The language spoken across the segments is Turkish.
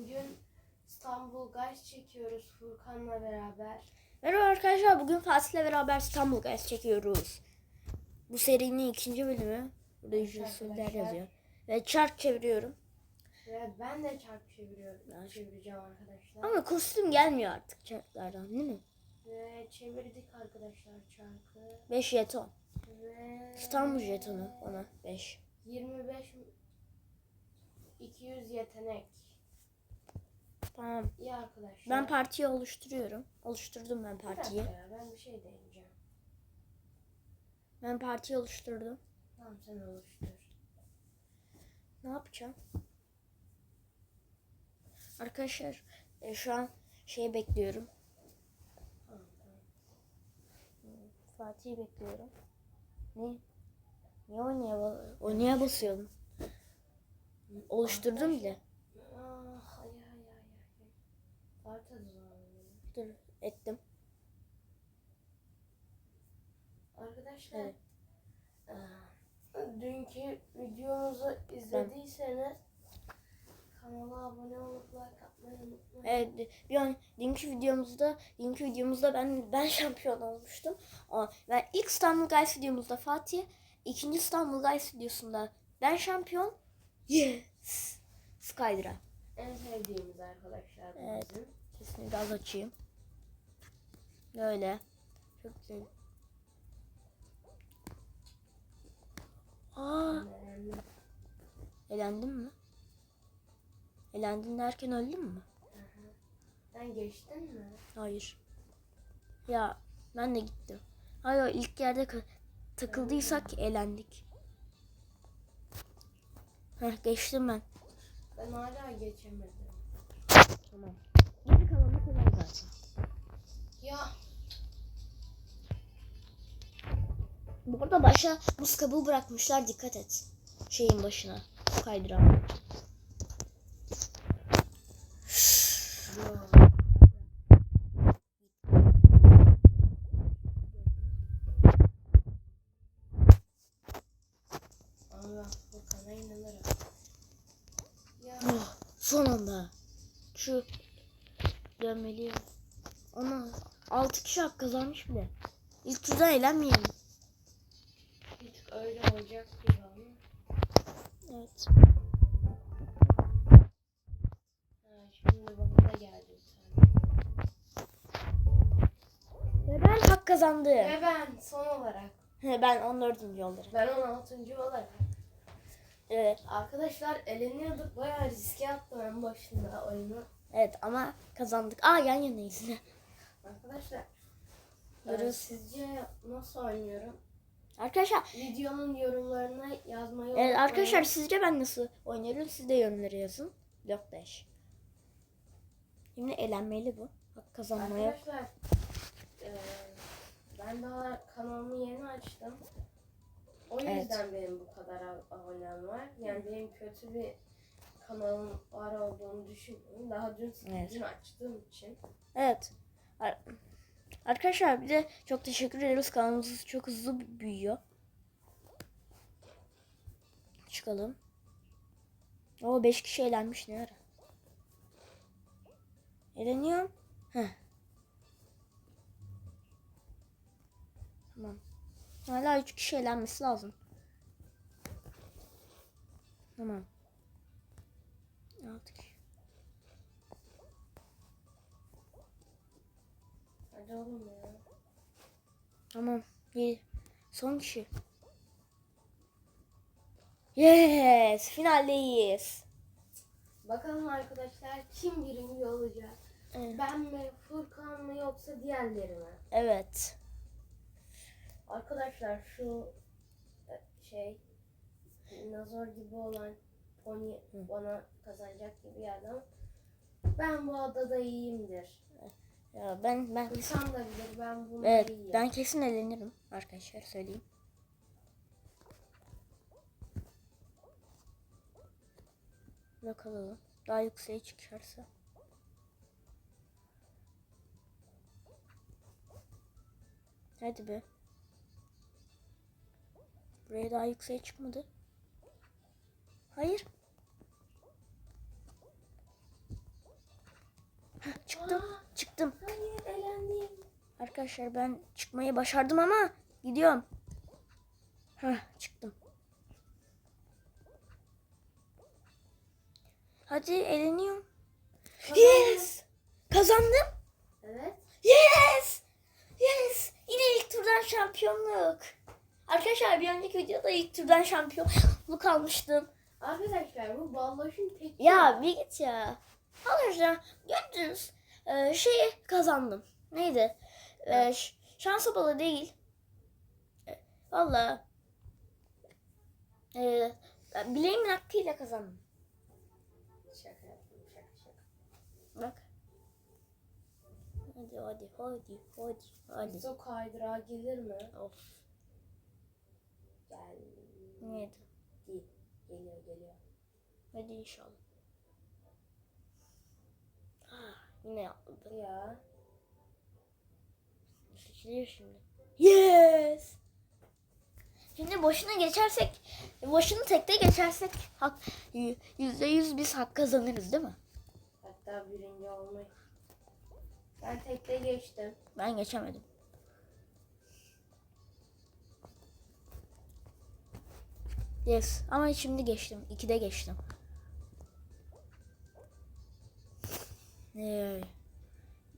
Bugün İstanbul Guys çekiyoruz Furkan'la beraber. Merhaba arkadaşlar. Bugün Fatih'le beraber İstanbul Guys çekiyoruz. Bu serinin ikinci bölümü. Burada ücretsizler yazıyor. Ve çark çeviriyorum. Ve ben de çark çeviriyorum. Çevireceğim arkadaşlar. Ama kostüm gelmiyor artık çarklardan değil mi? Ve çevirdik arkadaşlar çarkı. 5 jeton. Ve İstanbul jetonu bana 5. 25 200 yetenek. Tamam. İyi arkadaşlar. Ben partiyi oluşturuyorum. Oluşturdum ben Bir dakika partiyi. ya, ben bir şey deneyeceğim. Ben partiyi oluşturdum. Tamam sen oluştur. Ne yapacağım? Arkadaşlar e, şu an şeyi bekliyorum. Tamam tamam. Fatih'i bekliyorum. Ne? Niye oynaya, oynaya basıyordum? Oluşturdum bile. Ah ay ay ay ay. Zaten zorlanıyorum. Dur ettim. Arkadaşlar Evet. dünkü videomuzu izlediyseniz kanala abone olup like atmayı unutmayın. Evet, bir an dünkü videomuzda, dünkü videomuzda ben ben şampiyon olmuştum. Ama ben ilk İstanbul Guys videomuzda Fatih, ikinci İstanbul Guys videosunda ben şampiyon. Yes. Skydra. En sevdiğimiz arkadaşlar Evet. bizim. Sesini biraz açayım. Böyle. Çok güzel. Aa, elendin mi? Elendin derken öldün mü? Sen geçtin mi? Hayır. Ya ben de gittim. Hayır ilk yerde takıldıysak elendik. Heh geçtim ben. Ben hala geçemedim. Tamam. Zaten. Ya Bu arada başa buz kabuğu bırakmışlar dikkat et. Şeyin başına. Kaydıran. Allah bu kana inanırım. Ya Oh, son anda. Şu dönmeliyim. Ama 6 kişi hak kazanmış bile. İlk turda eğlenmeyelim. hiç öyle olacak gibi ama. Evet. Ha, şimdi bana da geldi. Ve ben hak kazandım. Ve ben son olarak ben 14. yoldayım. ben 16. olarak Evet. Arkadaşlar eleniyorduk. Bayağı riske attım en başında oyunu. Evet ama kazandık. Aa yan yanayız. Arkadaşlar e, Görüyoruz. sizce nasıl oynuyorum? arkadaşlar, Videonun yorumlarına yazmayı evet, arkadaşlar sizce ben nasıl oynuyorum? Siz de yorumları yazın. Blok Dash. Şimdi eğlenmeli bu. Hak kazanmaya. Arkadaşlar e, ben daha kanalımı yeni açtım. O Evet. yüzden benim bu kadar ab- abonem var. Yani benim kötü bir kanalım var olduğunu düşünmüyorum. Daha dün, Evet. dün açtığım için. Evet. Ar- Arkadaşlar bir de çok teşekkür ederiz. Kanalımız çok hızlı büyüyor. Çıkalım. O 5 kişi eğlenmiş ne ara? Eğleniyorum. Heh. Tamam. Hala 3 kişi eğlenmesi lazım. Tamam. 6 kişi. Hadi oğlum ya. Tamam. Bir son kişi. Yes, finaldeyiz. Bakalım arkadaşlar kim birinci olacak? Evet. Ben mi, Furkan mı yoksa diğerleri mi? Evet. Arkadaşlar şu e, şey dinozor gibi olan pony bana kazanacak gibi ama ben bu adada iyiyimdir. Ya ben ben Furkan da bilir ben bunu evet iyiyim. ben kesin eğlenirim arkadaşlar söyleyeyim. Bakalım. Daha yükseğe çıkarsa. Hadi be. Buraya daha yükseğe çıkmadı. Hayır. Çıktım. Aa, Çıktım. hayır elendim. Arkadaşlar ben çıkmayı başardım ama gidiyorum. Heh, çıktım. Hadi eleniyorum. Yes! Kazandım. Evet. Yes! Yes! Yine ilk turdan şampiyonluk. Arkadaşlar bir önceki videoda ilk turdan şampiyonluk almıştım. Arkadaşlar bu balloşun tek Ya bir git ya. Arkadaşlar gördünüz. Ee, şeyi kazandım. Neydi? Ş- şansa balı değil. Ee, Valla. Ben bileğimin hakkıyla kazandım. Şaka yaptım şaka şaka. Bak. Hadi hadi hadi hadi hadi. Su kaydırağa gelir mi? Of. Gel. Neydi? Hadi inşallah. Ah, yine yapmadı. Ya. Seçiliyor şimdi. Yes! Şimdi boşuna geçersek, boşunu tekte geçersek hak, yüzde yüz biz hak kazanırız değil mi? Hatta birinci olmayı. Ben tekte geçtim. Ben geçemedim. Yes ama şimdi geçtim. İkide geçtim. Ee,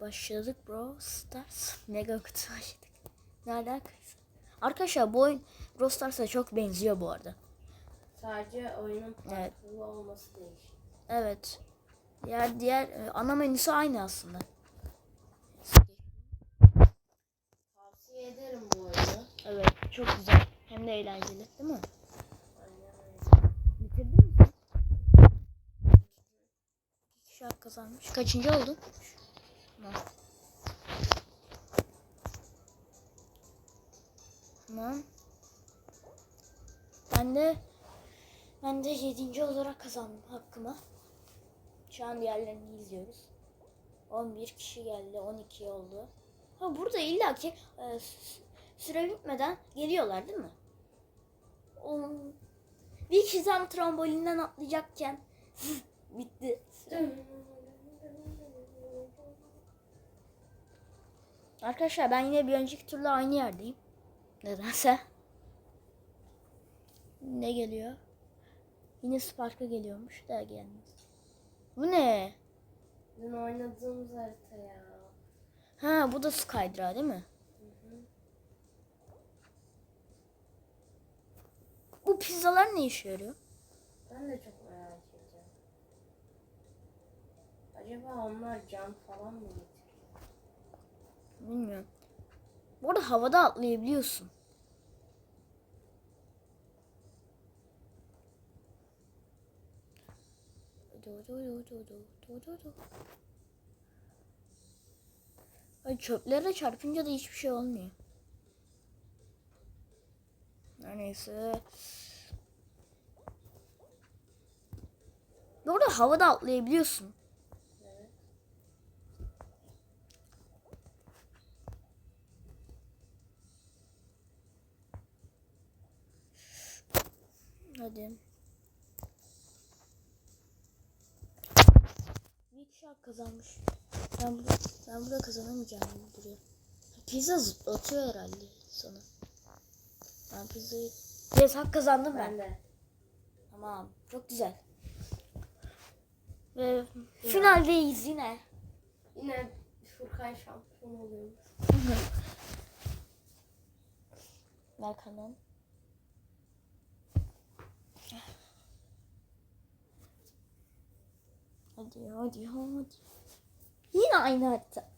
başladık bro. Stars. Mega kutu başladık. Ne alakası? Arkadaşlar bu oyun Brawl Stars'a çok benziyor bu arada. Sadece oyunun Evet. farklı olması değişik. Evet. Diğer diğer e, ana menüsü aynı aslında. Tavsiye ederim bu oyunu. Evet çok güzel. Hem de eğlenceli değil mi? Aynen öyle. Bitirdin mi? Hak kazanmış. Kaçıncı oldun? Tamam. Ben de ben de yedinci olarak kazandım hakkımı. Şu an diğerlerini izliyoruz. 11 kişi geldi, 12 oldu. Ha burada illaki e, süre bitmeden geliyorlar değil mi? On, bir kişi tam trambolinden atlayacakken bitti. Arkadaşlar ben yine bir önceki turla aynı yerdeyim. Nedense. Ne geliyor? Yine Spark'a geliyormuş da gelmez. Bu ne? Dün oynadığımız harita ya. Ha bu da Skydra değil mi? Bu pizzalar ne işe yarıyor? Ben de çok merak ediyorum. Acaba onlar can falan mı getiriyor? Bilmiyorum. Bu arada havada atlayabiliyorsun. Ay çöplere çarpınca da hiçbir şey olmuyor. Neyse. Bu havada atlayabiliyorsun. Evet. Hadi. Bir kişi hak kazanmış. Ben burada, ben burada kazanamayacağım gibi duruyor. Pizza zıplatıyor herhalde sana. Ben pizzayı... Yes hak kazandım ben. Ben de. Tamam. Çok güzel. Ve finaldeyiz yine. Yine Furkan şampiyon oluyormuş. Ver Hadi hadi hadi. Yine aynı harita.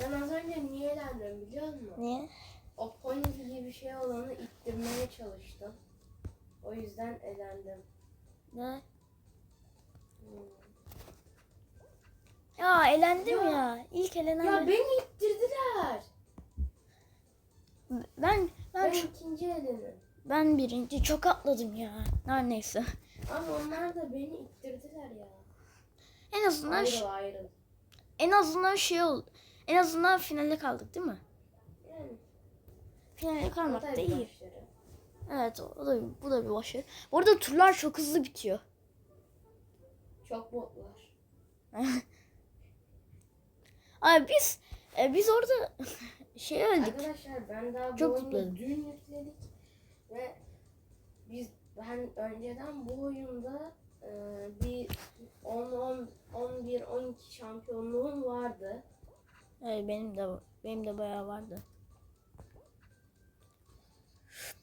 Ben az önce niye elendim biliyor musun? Niye? O pony gibi bir şey olanı ittirmeye çalıştım. O yüzden elendim. Ne? Hmm. Ya elendim ya. Ya. İlk elenen Ya ben. beni ittirdiler. Ben ben Ben şu- ikinci elenim. Ben birinci çok atladım ya. Her neyse. Ama onlar da beni ittirdiler ya. En azından Ayrıl ayrıl. en azından şey oldu. En azından finale kaldık değil mi? Yani. Finale kalmak da iyi. başarı. Evet o da bu da bir başarı. Bu arada turlar çok hızlı bitiyor. Çok botlar. Abi biz e, biz orada şey öldük. Arkadaşlar ben daha bu Çok oyunu zıpladım. dün yükledik ve biz ben önceden bu oyunda e, bir 10 10 11 12 şampiyonluğum vardı. Evet benim de benim de bayağı vardı.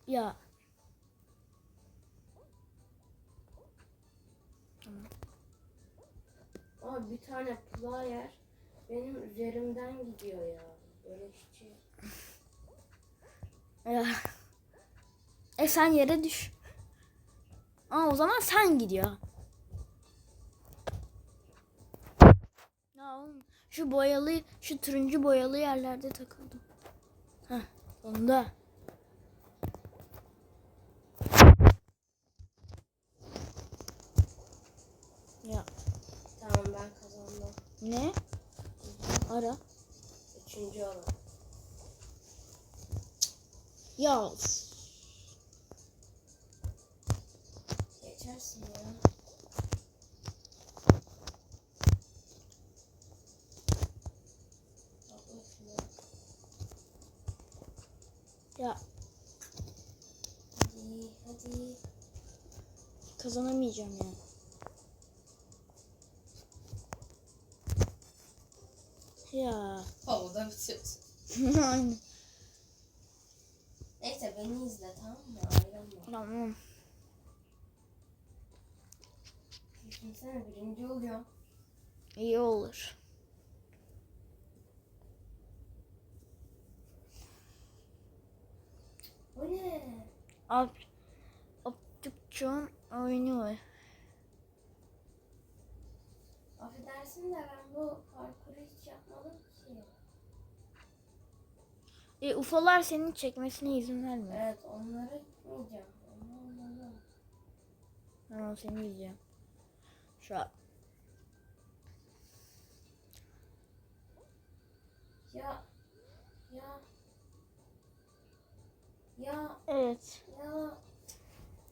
Ya Ama bir tane player benim üzerimden gidiyor ya. Böyle hiç ya. E sen yere düş. Aa o zaman sen gidiyor. Ya oğlum şu boyalı şu turuncu boyalı yerlerde takıldım. Heh onda. Ya Tamam ben kazandım. ne? Ara. Üçüncü olan. Ya Geçersin ya. Ya Hadi hadi. kazanamayacağım ya. Ya. Havada bitiriyorsun. Aynen. Neyse beni izle tamam mı? Ayrılma. Tamam. Düşünsene birinci oluyor. İyi olur. Bu ne? Ab Abdükcan oynuyor. Affedersin de ben bu parkuru hiç yapmadım ki. E, UFO'lar senin çekmesine izin vermiyor. Evet onları gitmeyeceğim. Onu anladım. Tamam seni izleyeceğim. Şu an. Ya ya ya Evet. ya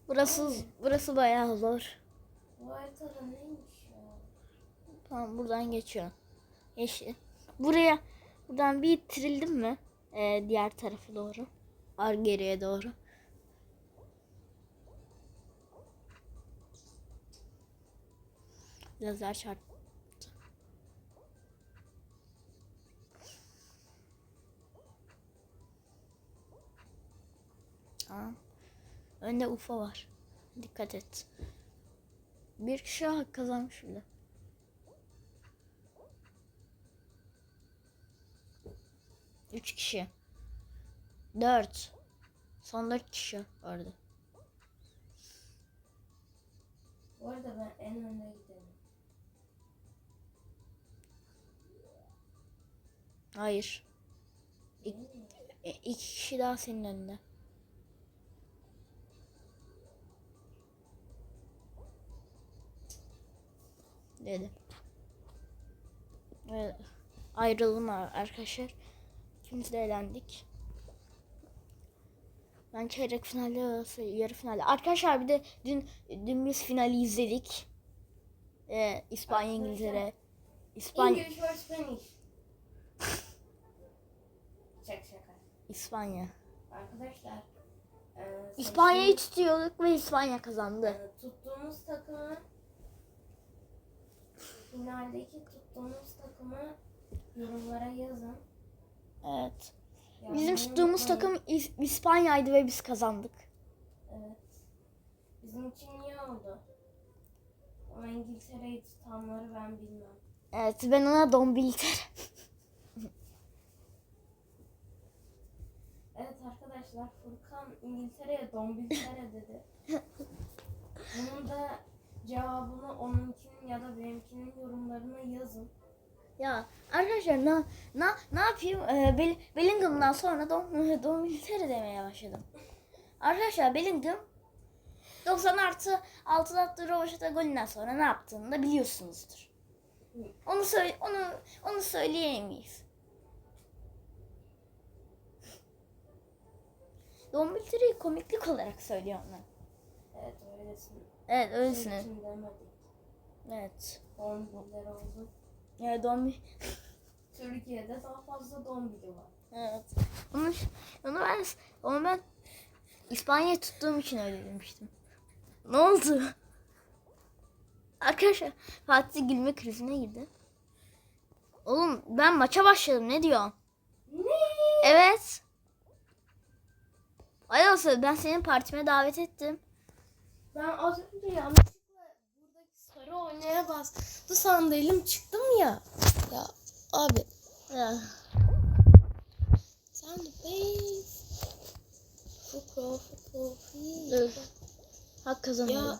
Burası burası bayağı zor. bu haritada neymiş ya? Tamam buradan geçiyorum. Yeşil. Buraya buradan bir itirildim mi? Ee, diğer tarafa doğru. Ar geriye doğru. Lazer çarptı. Tamam. Önde UFO var. Dikkat et. Bir kişi hak kazanmış bile. Üç kişi. Dört. Son dört kişi orada. Bu arada ben en önde gidelim. Hayır. Mi? E, iki kişi daha senin önünde. Dedim. Evet. Ayrıldım ar- arkadaşlar. İkimiz de eğlendik. Ben çeyrek finalde yarı finalde. Arkadaşlar bir de dün dün biz finali izledik. Ee, İspanya İngiltere. İspanya English? Şaka şaka. İspanya. Arkadaşlar. E, İspanya'yı tutuyorduk ve İspanya kazandı. e, tuttuğumuz takımı finaldeki tuttuğumuz takımı yorumlara yazın. Evet. Yani Bizim tuttuğumuz takım İs- İspanya'ydı ve biz kazandık. Evet. Bizim için iyi oldu. Ama İngiltere'yi tutanları ben bilmem. Evet ben ona Dombilter. Evet arkadaşlar Furkan İngiltere'ye Dombiltere dedi. Bunun da cevabını onunkinin ya da benimkinin yorumlarına yazın. ya arkadaşlar ne ne ne yapayım? Ee, Bel- Bellingham'dan sonra Dom Dombilter demeye başladım. Arkadaşlar Bellingham 90 artı 6 attığı Rovaşata golünden sonra ne yaptığını da biliyorsunuzdur. Onu söyle onu onu söyleyemeyiz. Dombilter'i komiklik olarak söylüyorum ben. Evet öylesin. Evet demedik. Evet. Dombilter oldu. Ya Dombil Türkiye'de daha fazla dombili var. Evet. Onu, onu ben onu ben İspanya'yı tuttuğum için öyle demiştim. Ne oldu? Arkadaşlar Fatih gülme krizine girdi. Oğlum ben maça başladım ne diyorsun? Ne? Evet. Ay olsa ben senin partime davet ettim. Ben az önce yanlışlıkla buradaki sarı oynaya bastı sandım çıktım ya. Ya abi Ya. sen de. Fukro fukro Dur. Hak kazanıyor. Ya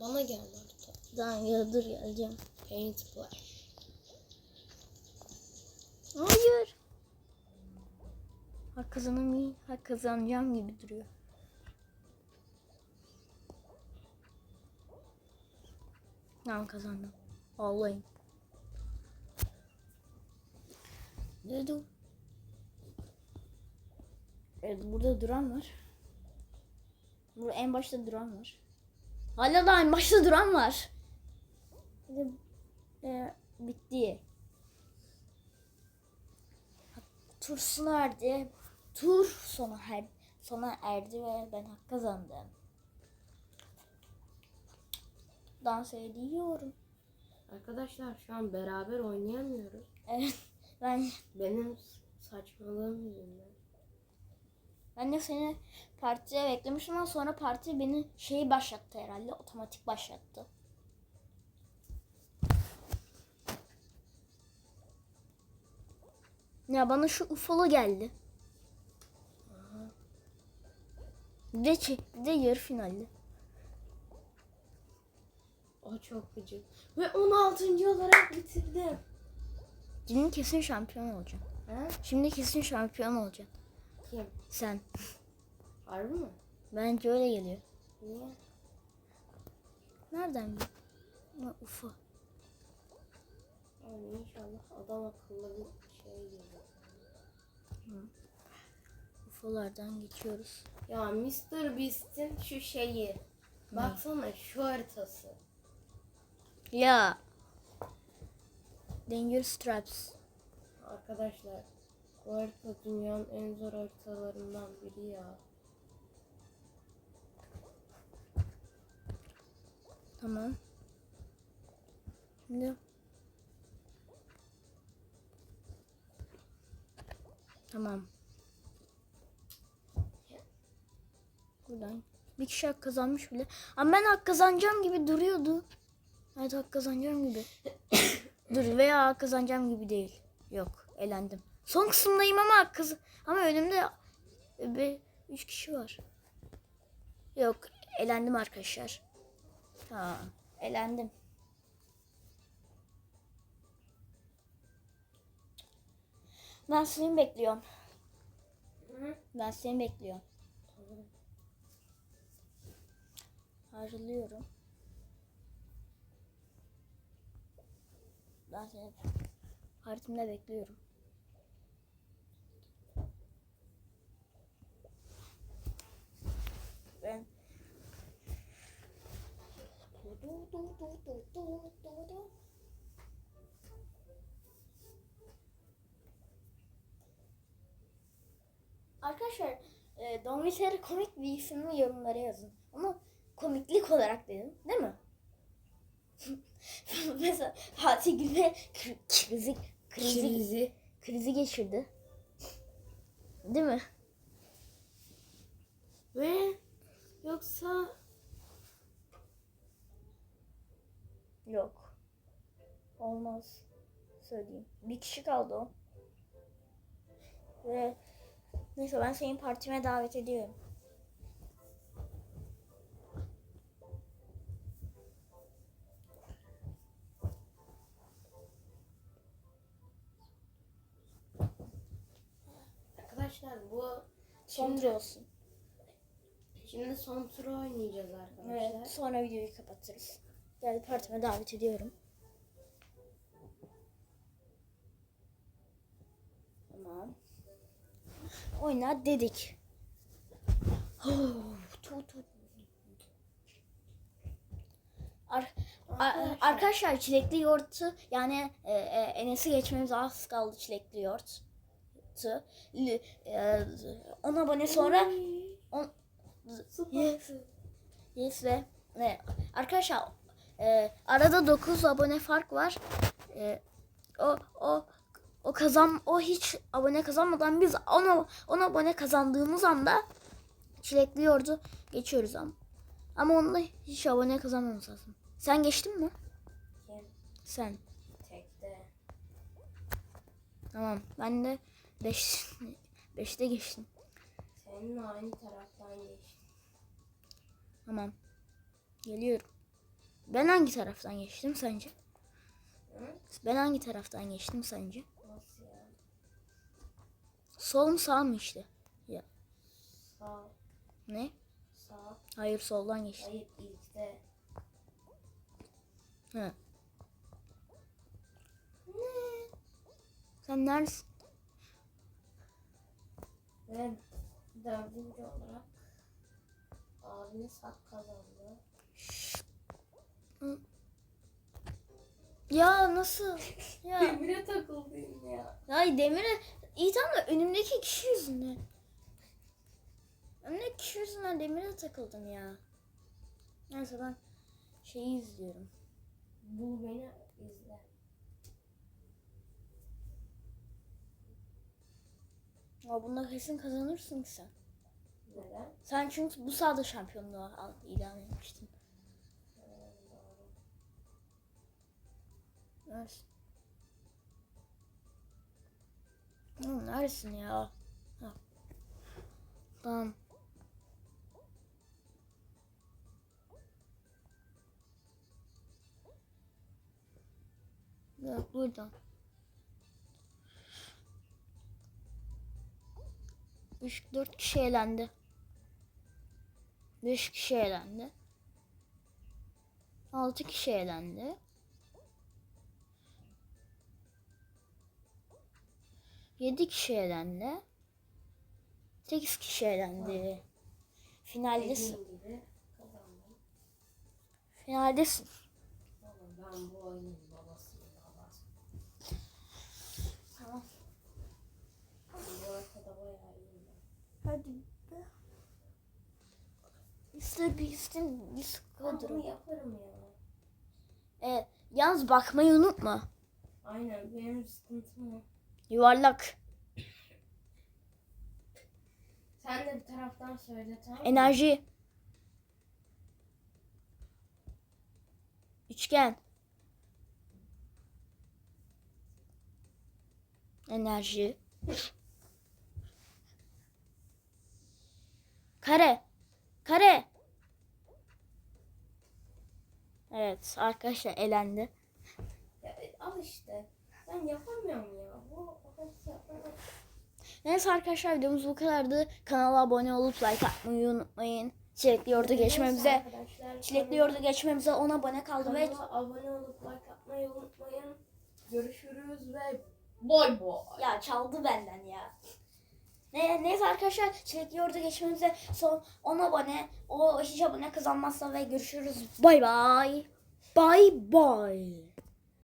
bana gel Naruto. Daha ya dur geleceğim. Paint splash. Hayır. Hak kazanamayayım. Hak kazanacağım gibi duruyor. Tamam kazandım. Ağlayın. O? Evet burada duran var. Burada en başta duran var. Hala da en başta duran var. Bir de, e, bitti. Tur sona erdi. Tur sona er, sona erdi ve ben hak kazandım. Dans ediyorum. Arkadaşlar şu an beraber oynayamıyoruz. Evet. Ben Benim saçmalığım yüzünden. ben de seni partiye beklemiştim ama sonra parti beni şeyi başlattı herhalde. Otomatik başlattı. Ya bana şu ufolu geldi. Bir de, bir de yarı finalde. O çok gıcık. Ve 16. olarak bitirdim. Şimdi kesin şampiyon olacaksın. Ha? Şimdi kesin şampiyon olacaksın. Kim? Sen. Harbi mi? Bence öyle geliyor. Niye? Nereden bu? Ha, Ufa. Yani inşallah adam akıllı bir şey gelir. Ufalardan geçiyoruz. Ya Mr. Beast'in şu şeyi. Baksana şu haritası. Ya. Danger Straps. Arkadaşlar bu harita dünyanın en zor haritalarından biri ya. Tamam. Şimdi. Tamam. Buradan. Bir kişi hak kazanmış bile. Ama ben hak kazanacağım gibi duruyordu. Evet hak kazanacağım gibi. Dur veya hak kazanacağım gibi değil. Yok elendim. Son kısımdayım ama hak kaz ama önümde e, bir, üç kişi var. Yok elendim arkadaşlar. Ha, elendim. Ben seni bekliyorum. Ben seni bekliyorum. Harcılıyorum. Ben seni haritimde bekliyorum. Ben Arkadaşlar e, Don komik bir isim yorumlara yazın. Ama komiklik olarak dedim değil mi? Mesela Fatih Gül'e kri- krizi, krizi, Krizi. krizi geçirdi. Değil mi? Ve yoksa Yok. Olmaz. Söyleyeyim. Bir kişi kaldı o. Ve neyse ben senin partime davet ediyorum. Arkadaşlar bu Son tur olsun. şimdi son turu oynayacağız arkadaşlar. Evet. Sonra videoyu kapatırız. Gel partime davet ediyorum. Tamam. Oyna dedik. Ar A- Arkadaşlar çilekli yoğurtu yani e, e, Enes'i geçmemiz az kaldı çilekli yoğurt. Li- e, 10 abone sonra on- Yes. Yes ve ve arkadaşlar e, arada 9 abone fark var. E, o o o kazan o hiç abone kazanmadan biz 10 10 abone kazandığımız anda çilekli yoğurdu geçiyoruz ama. Ama onunla hiç abone kazanmamız lazım. Sen geçtin mi? Kim? Sen. Tekte. Tamam. Ben de 5 5'te geçtim. Seninle aynı taraftan geçtim. Tamam. Geliyorum. Ben hangi taraftan geçtim sence? Hı? Ben hangi taraftan geçtim sence? Nasıl ya? Sol mu sağ mı işte? Sağ. Ne? Sağ. Hayır soldan geçtim. Hayır ilkte. Hı. Sen neredesin? Ve dördüncü olarak abiniz hak kazandı. Ya nasıl? Ya. Demire takıldın ya. Ay Demir'e iyi tamam da önümdeki kişi yüzünden. Önümdeki kişi yüzünden Demir'e takıldım ya. Neyse ben şeyi izliyorum. Bul beni izle. Ya bunda kesin kazanırsın ki sen. Neden? Sen çünkü bu sahada şampiyonluğu ilan etmiştin. Neredesin? Oğlum neredesin ya? Ha. Tamam. Yok buradan. Üç, dört kişi elendi. Beş kişi elendi. Altı kişi elendi. Yedi kişi elendi. Sekiz kişi elendi. Finaldesin. Finaldesin. Oğlum ben bu oyunun babasıyım babası. Tamam. Bu ortada bayağı iyiyim ben. Hadi be. İşte bilsin Ben bunu yaparım ya. Evet. Yalnız bakmayı unutma. Aynen benim sıkıntım o. Yuvarlak. Sen de bir taraftan söyle tamam mı? Enerji. Üçgen. Enerji. Kare. Kare. Evet arkadaşlar elendi. Ya, e, al işte. Ben yapamıyorum ya. Bu. Neyse arkadaşlar videomuz bu kadardı. Kanala abone olup like atmayı unutmayın. Çilekli Neyse geçmemize. Çilekli yoğurdu geçmemize 10 abone kaldı ve Kanala abone olup like atmayı unutmayın. Görüşürüz ve boy boy. Ya çaldı benden ya. Ne, neyse arkadaşlar çilekli yoğurdu geçmemize son 10 abone. O hiç abone kazanmazsa ve görüşürüz. Bay bay. Bay bay.